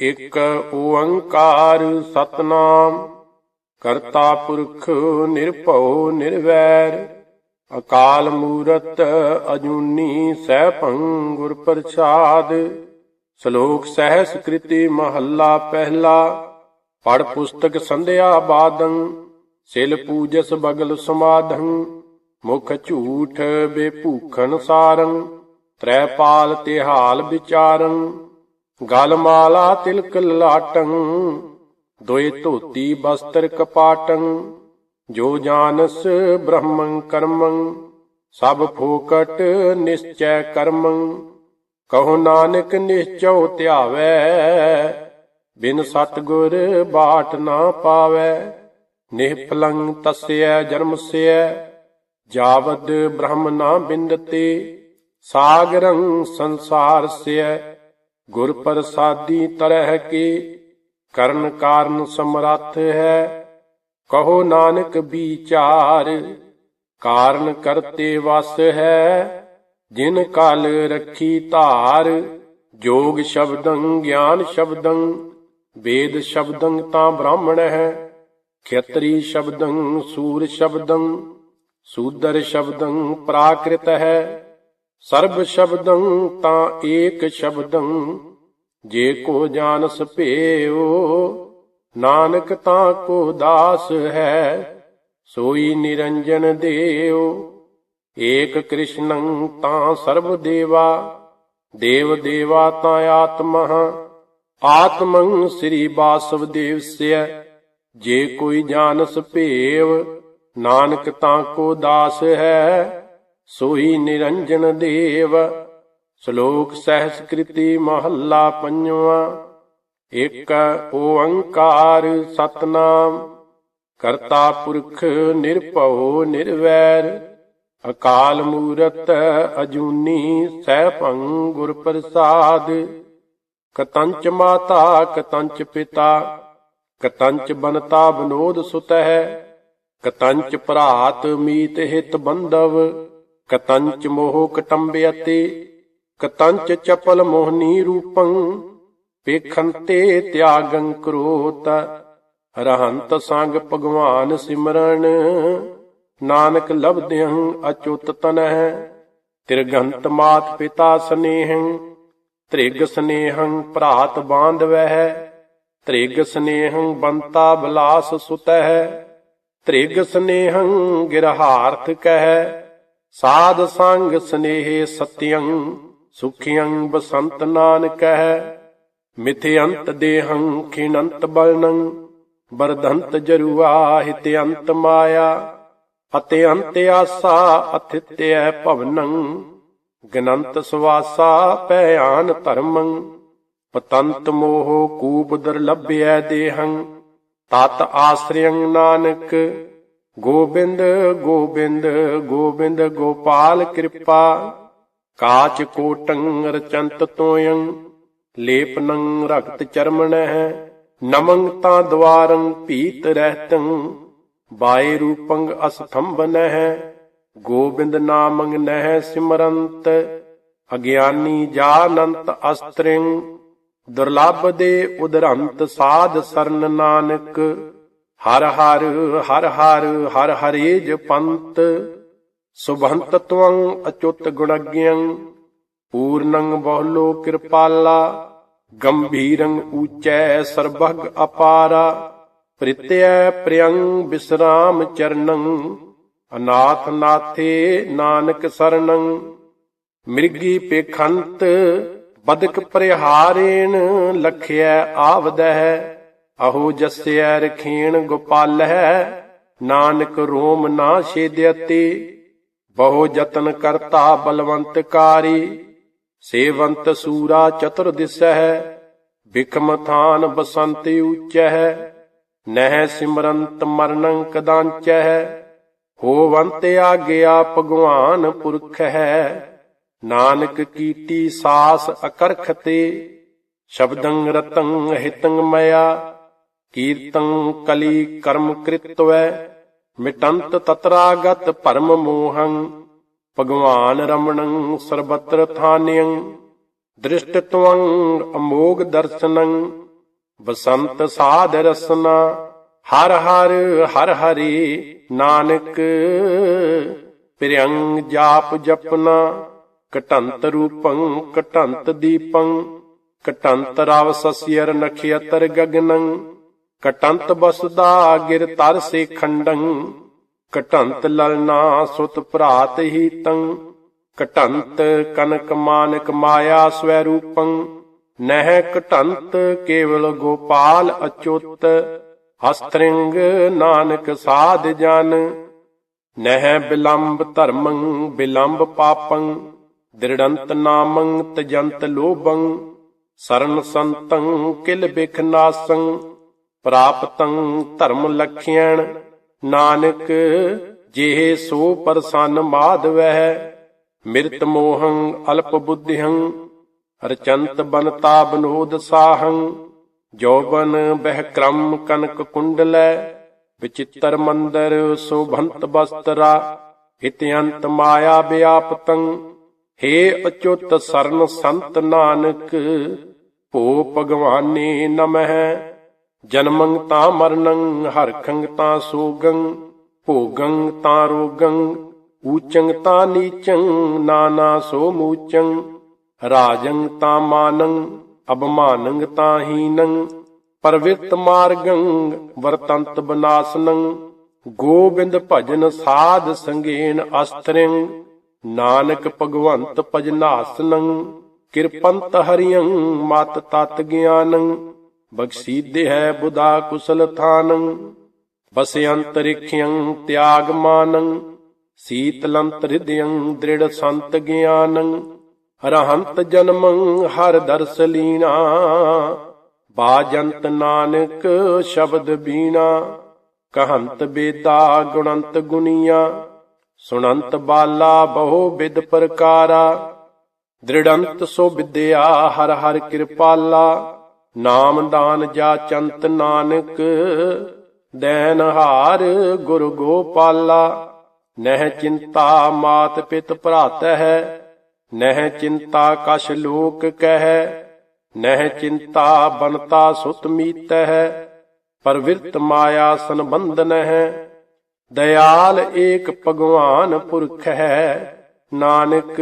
ਇਕ ਓੰਕਾਰ ਸਤਨਾਮ, ਕਰਤਾ ਪੁਰਖ ਨਿਰਭਉ ਨਿਰਵੈਰ, ਅਕਾਲ ਮੂਰਤ ਅਜੂਨੀ ਸੈਭੰ ਗੁਰ ਪ੍ਰਸਾਦ, ਸ਼ਲੋਕ ਸਹਿਸ ਕ੍ਰਿਤੀ ਮਹੱਲਾ ਪਹਿਲਾ ਪੜ ਪੁਸਤਕ ਸੰਧਿਆ ਬਾਦੰ, ਸਿਲ ਪੂਜਸ ਬਗਲ ਸਮਾਧੰ, ਮੁਖ ਝੂਠ ਬੇਭੂਖਨ ਸਾਰੰ, ਤ੍ਰੈ ਪਾਲ ਤਿਹਾਲ ਵਿਚਾਰੰ ਗਲ ਮਾਲਾ ਤਿਲਕ ਲਾਟੰ, ਦੋਏ ਧੋਤੀ ਬਸਤਰ ਕਪਾਟੰ, ਜੋ ਜਾਣਸ ਬ੍ਰਹਮੰ ਕਰਮੰ, ਸਭ ਫੋਕਟ ਨਿਸ਼ਚੈ ਕਰਮੰ। ਕਹੋ ਨਾਨਕ ਨਿਸ਼ਚਉ ਧਿਆਵੈ, ਬਿਨ ਸਤਗੁਰ ਬਾਟ ਨਾ ਪਾਵੈ। ਨਿਹਫਲੰ ਤਸਯ ਜਨਮਸਯ ਜਾਵਦ ਬ੍ਰਹਮ ਨਾ ਬਿੰਦਤੇ। ਸਾਗਰੰ ਸੰਸਾਰਸਯ ਗੁਰ ਪ੍ਰਸਾਦੀ ਤਰਹਿ ਕੀ, ਕਰਨ ਕਾਰਨ ਸਮਰੱਥ ਹੈ। ਕਹੋ ਨਾਨਕ ਵਿਚਾਰ, ਕਾਰਨ ਕਰਤੇ ਵਸ ਹੈ। ਜਿਨ ਕਾਲ ਰੱਖੀ ਧਾਰ, ਜੋਗ ਸ਼ਬਦੰ, ਗਿਆਨ ਸ਼ਬਦੰ, ਵੇਦ ਸ਼ਬਦੰ ਤਾਂ ਬ੍ਰਾਹਮਣ ਹੈ। ਖੇਤਰੀ ਸ਼ਬਦੰ, ਸੂਰ ਸ਼ਬਦੰ, ਸੂਦਰ ਸ਼ਬਦੰ ਪ੍ਰਾਕ੍ਰਿਤ ਹੈ। ਸਰਬ ਸ਼ਬਦੰ ਤਾਂ ਏਕ ਸ਼ਬਦੰ, ਜੇ ਕੋ ਜਾਣਸ ਭੇਉ, ਨਾਨਕ ਤਾਂ ਕੋ ਦਾਸ ਹੈ, ਸੋਈ ਨਿਰੰਜਨ ਦੇਉ। ਏਕ ਕ੍ਰਿਸ਼ਨੰ ਤਾਂ ਸਰਬ ਦੇਵਾ, ਦੇਵ ਦੇਵਾ ਤਾਂ ਆਤਮਾ, ਆਤਮੰ ਸ੍ਰੀ ਬਾਸਵ ਦੇਵ ਜੇ ਕੋਈ ਜਾਣਸ ਭੇਵ ਨਾਨਕ ਤਾਂ ਕੋ ਦਾਸ ਹੈ ਸੋਈ ਨਿਰੰਜਨ ਦੇਵ, ਸ਼ਲੋਕ ਸਹਿਸ ਕ੍ਰਿਤੀ ਮਹੱਲਾ ਪੰਜਵਾ। ਇਕ ਓੰਕਾਰ ਸਤਨਾਮ, ਕਰਤਾ ਪੁਰਖ ਨਿਰਭਉ ਨਿਰਵੈਰ, ਅਕਾਲ ਮੂਰਤ ਅਜੂਨੀ ਸੈਭੰ ਗੁਰ ਪ੍ਰਸਾਦ। ਕਤੰਚ ਮਾਤਾ, ਕਤੰਚ ਪਿਤਾ, ਕਤੰਚ ਬਨਤਾ ਬਨੋਦ ਸੁਤ ਕਤੰਚ ਭਰਾਤ ਮੀਤ ਹਿਤ ਬੰਧਵ। ਕਤੰਚ ਮੋਹ ਕਟੰਬਿਅਤੇ ਕਤੰਚ ਚਪਲ ਮੋਹਨੀ ਰੂਪੰ, ਪੇਖੰਤੇ ਤਿਆਗੰ ਕਰੋਤ, ਰਹੰਤ ਸੰਗ ਭਗਵਾਨ ਸਿਮਰਨ, ਨਾਨਕ ਲਬਦਿਆਂ ਅਚੁੱਤ ਤਨਹਿ, ਤਿਰਗੰਤ ਮਾਤ ਪਿਤਾ ਸਨੇਹੰ, ਤ੍ਰਿਗ ਸਨੇਹੰ ਭਰਾਤ ਬਾਂਧਵਹਿ, ਤ੍ਰਿਗ ਸਨੇਹੰ ਬੰਤਾ ਬਲਾਸ ਸੁਤਹਿ, ਤ੍ਰਿਗ ਸਨੇਹੰ ਗਿਰਹਾਰਥ ਕਹਿ ਸਾਧ ਸੰਗ ਸਨੇਹ ਸਤਿਯੰ ਸੁਖਿਯੰ ਬਸੰਤ ਨਾਨਕਹਿ ਮਿਥਿਅੰਤ ਦੇਹੰ ਖਿਣੰਤ ਬਲਨੰ ਬਰਧੰਤ ਜਰੂਆ ਹਿਤਿਅੰਤ ਮਾਇਆ, ਅਤੇ ਆਸਾ ਅਥਿਤਯ ਭਵਨੰ, ਗਨੰਤ ਸਵਾਸਾ ਭਿਆਨ ਧਰਮੰ, ਪਤੰਤ ਮੋਹ ਕੂਪ ਦੁਰਲਭਿਆ ਦੇਹੰ, ਤਤ ਆਸਰਿਯੰ ਨਾਨਕ ਗੋਬਿੰਦ ਗੋਬਿੰਦ ਗੋਬਿੰਦ ਗੋਪਾਲ ਕਿਰਪਾ। ਕਾਚ ਕੋਟੰ ਰਚੰਤ ਤੋਯੰ ਲੇਪਨੰ ਰਗਤ ਚਰਮਣਹਿ ਨਮੰ ਤਾਂ ਦਵਾਰੰ ਭੀਤ ਰਹਿਤੰ, ਬਾਏ ਰੂਪੰ ਅਸਥੰਭਨਹਿ ਗੋਬਿੰਦ ਨਾਮੰ ਨਹਿ ਸਿਮਰੰਤ, ਅਗਿਆਨੀ ਜਾਨੰਤ ਅਸਤ੍ਰਿੰ। ਦੁਰਲਭ ਦੇ ਉਦਰੰਤ ਸਾਧ ਸਰਨ ਨਾਨਕ ਹਰ ਹਰ ਹਰ ਹਰ ਹਰ ਹਰੇਜ ਪੰਤ, ਸੁਭੰਤ ਤਵੰ ਅਚੁੱਤ ਗੁਣਗਿਯੰ ਪੂਰਨੰ ਬਹੁਲੋ ਕਿਰਪਾਲਾ, ਗੰਭੀਰੰ ਊਚੈ ਸਰਬਗ ਅਪਾਰਾ ਪ੍ਰਿਤਯ ਪ੍ਰਿਯੰ ਬਿਸਰਾਮ ਚਰਨੰ, ਅਨਾਥ ਨਾਥੇ ਨਾਨਕ ਸਰਣੰ ਮਿਰਗੀ ਪੇਖੰਤ, ਬਦਕ ਪਰਿਹਾਰੇਣ ਲਖਿਆ ਆਵਦਹਿ ਅਹੋ ਜਸਿਐ ਰਖੀਣ ਗੋਪਾਲਹਿ, ਨਾਨਕ ਰੋਮ ਨਾ ਛੇਦਿਅਤੇ। ਬਹੁ ਯਤਨ ਕਰਤਾ ਬਲਵੰਤ ਕਾਰੀ, ਸੇਵੰਤ ਸੂਰਾ ਚਤੁਰ ਦਿਸਹਿ ਬਿਕਮ ਥਾਨ ਬਸੰਤ ਊਚਹਿ ਨਹਿ ਸਿਮਰੰਤ ਮਰਨੰ ਕਦਾੰਚਹਿ, ਹੋਵੰਤ ਆਗਿਆ ਭਗਵਾਨ ਪੁਰਖ ਹੈ ਨਾਨਕ ਕੀਟੀ ਸਾਸ ਅਕਰਖਤੇ, ਸ਼ਬਦੰ ਰਤੰ ਹਿਤੰ ਮਇਆ ਕੀਰਤੰ ਕਲੀ ਕਰਮ ਕ੍ਰਿਤਵੈ, ਮਿਟੰਤ ਤਤਰਾਗਤ ਭਰਮ ਮੋਹੰ, ਭਗਵਾਨ ਰਮਣੰ ਸਰਬਤਰ ਥਾਨਿਯੰ, ਦ੍ਰਿਸ਼ਟ ਤਵੰ ਅਮੋਗ ਦਰਸ਼ਨੰ ਬਸੰਤ ਸਾਧ ਰਸਨਾ, ਹਰ ਹਰ ਹਰ ਹਰੀ ਨਾਨਕ, ਪ੍ਰਿਯੰਗ ਜਾਪ ਜਪਨਾ ਕਟੰਤ ਰੂਪੰ ਕਟੰਤ ਦੀਪੰ ਕਟੰਤ ਰਵ ਸਸਿਅਰ ਨਖਿਅਤਰ ਗਗਨੰ ਕਟੰਤ ਬਸਦਾ ਗਿਰ ਤਰ ਸੇ ਖੰਡੰ, ਕਟੰਤ ਲਲਨਾ ਸੁਤ ਭਰਾਤ ਹੀ ਤੰ। ਕਟੰਤ ਕਨਕ ਮਾਨਕ ਮਾਇਆ ਸਵੈ ਰੂਪੰ, ਨਹਿ ਕਟੰਤ ਕੇਵਲ ਗੋਪਾਲ ਅਚੁੱਤ। ਹਸਤ੍ਰਿੰਗ ਨਾਨਕ ਸਾਧ ਜਨ, ਨਹਿ ਬਿਲੰਬ ਧਰਮੰ ਬਿਲੰਬ ਪਾਪੰ। ਦ੍ਰਿੜੰਤ ਨਾਮੰ ਤਜੰਤ ਲੋਭੰ, ਸਰਨ ਸੰਤੰ ਕਿਲ ਬਿਖਨਾਸੰ ਪ੍ਰਾਪਤੰ ਧਰਮ ਲਖਿਆਣ ਨਾਨਕ ਜਿਹੇ ਸੋ ਪਰਸਨ ਮਾਧਵਹਿ ਮਿਰਤ ਮੋਹੰ ਅਲਪ ਬੁੱਧਿਹੰ, ਰਚੰਤ ਬਨਤਾ ਬਨੋਦ ਸਾਹੰ ਜੋਬਨ ਬਹਿ ਕ੍ਰਮ ਕਨਕ ਕੁੰਡਲੈ, ਵਿਚਿਤਰ ਮੰਦਰ ਸੋਭੰਤ ਬਸਤਰਾ ਹਿਤਯੰਤ ਮਾਇਆ ਵਿਆਪਤੰ, ਹੇ ਅਚੁੱਤ ਸਰਨ ਸੰਤ ਨਾਨਕ, ਭੋ ਭਗਵਾਨੇ ਨਮਹਿ। ਜਨਮੰ ਤਾਂ ਮਰਨੰ ਹਰਖੰ ਤਾਂ ਸੋਗੰ, ਭੋਗੰ ਤਾਂ ਰੋਗੰ, ਊਚੰ ਤਾਂ ਨੀਚੰ, ਨਾਨਾ ਸੋ ਮੂਚੰ, ਰਾਜੰ ਤਾਂ ਮਾਨੰ ਅਬਮਾਨੰ ਤਾਂ ਹੀਨੰ ਪਰਵਿਰਤ ਮਾਰਗੰ, ਵਰਤੰਤ ਬਨਾਸਨੰ, ਗੋਬਿੰਦ ਭਜਨ ਸਾਧ ਸੰਗੇਨ ਅਸਤਰਿੰ ਨਾਨਕ ਭਗਵੰਤ ਭਜਨਾਸਨੰ ਕਿਰਪੰਤ ਹਰਿਯੰ ਮਤ ਤਤ ਗਿਆਨੰ ਬਖਸ਼ੀਦੇ ਹੈ ਬੁਧਾ ਕੁਸਲ ਥਾਨੰ, ਬਸਿ ਅੰਤਰਿਖਯੰ ਤਿਆਗ ਸੀਤਲੰਤ ਹਿਰਦਯੰ ਦ੍ਰਿੜ ਸੰਤ ਗਿਆਨੰ, ਹਰਹੰਤ ਜਨਮੰ ਹਰ ਦਰਸ ਲੀਨਾ, ਬਾਜੰਤ ਨਾਨਕ ਸ਼ਬਦ ਬੀਣਾ ਕਹੰਤ ਬੇਦਾ ਗੁਣੰਤ ਗੁਨੀਆ, ਸੁਣੰਤ ਬਾਲਾ ਬਹੁ ਵਿਦ ਪ੍ਰਕਾਰਾ, ਦ੍ਰਿੜੰਤ ਸੋ ਵਿਦਿਆ ਹਰ ਹਰ ਕਿਰਪਾਲਾ ਨਾਮਦਾਨ ਜਾ ਚੰਤ ਨਾਨਕ, ਦੈਨ ਹਾਰ ਗੁਰ ਗੋਪਾਲਾ। ਨਹਿ ਚਿੰਤਾ ਮਾਤ ਪਿਤ ਭਰਾਤ ਹੈ ਨਹਿ ਚਿੰਤਾ ਕਛ ਲੋਕ ਕਹਿ। ਨਹਿ ਚਿੰਤਾ ਬਨਤਾ ਸੁਤ ਮੀਤ ਹੈ ਪਰਵਿਰਤ ਮਾਇਆ ਸੰਬੰਧਨ ਹੈ ਦਇਆਲ ਏਕ ਭਗਵਾਨ ਪੁਰਖ ਹੈ ਨਾਨਕ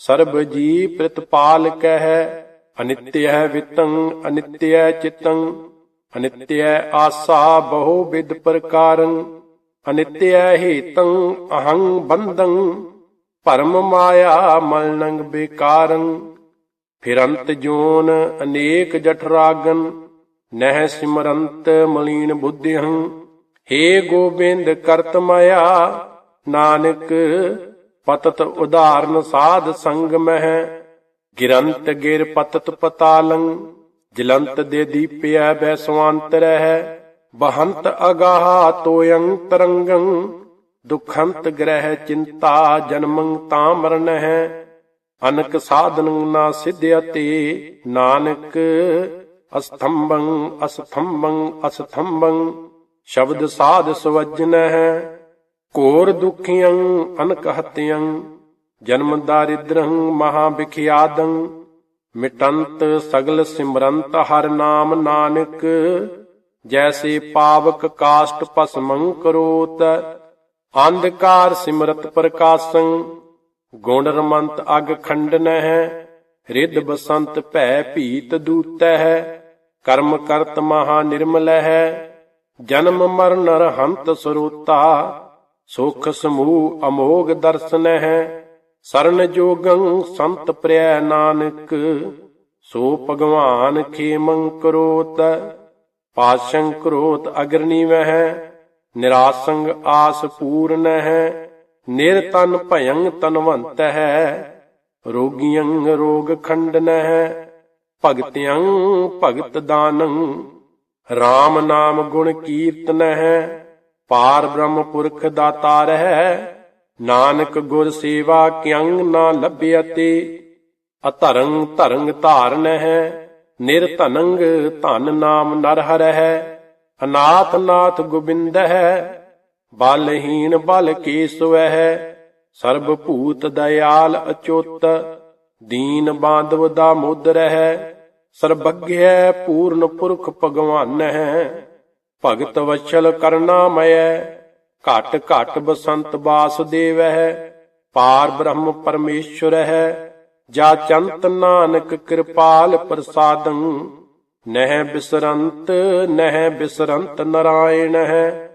ਸਰਬ ਜੀ ਪ੍ਰਤਪਾਲ ਕਹਿ। ਅਨਿਤਯ ਵਿਤੰ, ਅਨਿਤਯ ਚਿਤੰ, ਅਨਿਤਯ ਆਸਾ ਬਹੁ ਵਿਦ ਪ੍ਰਕਾਰੰ, ਅਨਿਤਯ ਹੇਤੰ, ਅਹੰ ਬੰਧੰ, ਭਰਮ ਮਾਇਆ ਮਲਨੰਗ ਬੇਕਾਰੰ। ਫਿਰੰਤ ਜੋਨ ਅਨੇਕ ਜਠਰਾਗਨ ਨਹਿ ਸਿਮਰੰਤ ਮਲੀਨ ਬੁੱਧਿਹੰ ਹੇ ਗੋਬਿੰਦ ਕਰਤ ਮਾਇਆ, ਨਾਨਕ ਪਤਤ ਉਦਾਹਰਨ ਸਾਧ ਸੰਗ ਮਹਿ। ਗਿਰੰਤ ਗਿਰ ਪਤਤ ਪਤਾਲੰ, ਜਲੰਤ ਦੇ ਦੀਪਿਆ ਬੈਸਵਾੰਤ ਰਹਿ, ਬਹੰਤ ਅਗਾਹ ਤੋਯੰ ਤਰੰਗੰ, ਦੁਖੰਤ ਗ੍ਰਹਿ ਚਿੰਤਾ ਜਨਮੰ ਤਾਂ ਹੈ, ਅਨਕ ਸਾਧਨ ਨਾ ਸਿਧਿਅਤੇ ਨਾਨਕ ਅਸਥੰਭੰ ਅਸਥੰਭੰ ਅਸਥੰਭੰ, ਸ਼ਬਦ ਸਾਧ ਸਵਜਨ ਹੈ ਘੋਰ ਦੁਖੀਆਂ ਅਨਕ ਹਤਿਆਂ ਜਨਮ ਦਾਰਿਦ੍ਰੰ ਮਹਾ ਵਿਖਿਆਦੰ ਮਿਟੰਤ ਸਗਲ ਸਿਮਰੰਤ ਹਰ ਨਾਮ ਨਾਨਕ, ਜੈਸੇ ਪਾਵਕ ਕਾਸ਼ਟ ਭਸਮੰ ਕਰੋਤ, ਅੰਧਕਾਰ ਸਿਮਰਤ ਪ੍ਰਕਾਸ਼ੰ, ਗੁਣ ਰਮੰਤ ਅਗ ਖੰਡਨ ਹੈ ਰਿੱਧ ਬਸੰਤ ਭੈ ਭੀਤ ਦੂਤੈ ਹੈ ਕਰਮ ਕਰਤ ਮਹਾ ਨਿਰਮਲ ਹੈ ਜਨਮ ਮਰਨ ਰਹੰਤ ਸਰੋਤਾ, ਸੁਖ ਸਮੂਹ ਅਮੋਗ ਦਰਸ਼ਨ ਹੈ ਸਰਨ ਜੋਗੰ ਸੰਤ ਪ੍ਰਿਆ ਨਾਨਕ, ਸੋ ਭਗਵਾਨ ਖੇਮੰ ਕਰੋਤ ਪਾਸ਼ੰ ਕਰੋਤ ਅਗਰਨੀ ਵਹਿ ਨਿਰਾਸੰਗ ਆਸ ਪੂਰਨ ਹੈ ਨਿਰਤਨ ਭਯੰ ਤਨਵੰਤ ਹੈ ਰੋਗੀਆਂ ਰੋਗ ਖੰਡਨ ਹੈ ਭਗਤਿਆਂ ਭਗਤ ਦਾਨੰ RAM ਨਾਮ ਗੁਣ ਕੀਰਤਨ ਹੈ, ਪਾਰ ਬ੍ਰਹਮ ਪੁਰਖ ਦਾਤਾਰ ਹੈ ਨਾਨਕ ਗੁਰ ਸੇਵਾ ਕਿੰਗ ਨਾ ਲੱਭਿਅਤੇ ਅਧਰੰਗ ਧਰੰਗ ਧਾਰਨ ਹੈ, ਨਿਰਧਨੰਗ ਧਨ ਨਾਮ ਨਰ ਹਰ ਅਨਾਥ ਨਾਥ ਗੋਬਿੰਦ ਹੈ ਬਲਹੀਨ ਬਲ ਕੇਸਵ ਹੈ ਸਰਬ ਭੂਤ ਦਇਆਲ ਅਚੁੱਤ, ਦੀਨ ਬਾਂਧਵ ਦਾ ਮੁਦਰ ਹੈ ਸਰਬੱਗਿਆ ਪੂਰਨ ਪੁਰਖ ਭਗਵਾਨ ਹੈ, ਭਗਤ ਵਛਲ ਕਰਨਾਮਯ ਘਟ ਘਟ ਬਸੰਤ ਬਾਸੁਦੇਵ ਹੈ ਪਾਰ ਬ੍ਰਹਮ ਪਰਮੇਸ਼ਵਰ ਹੈ ਜਾ ਚੰਤ ਨਾਨਕ ਕਿਰਪਾਲ ਪ੍ਰਸਾਦੰ। ਨਹਿ ਬਿਸਰੰਤ ਨਹਿ ਬਿਸਰੰਤ ਨਰਾਇਣ ਹੈ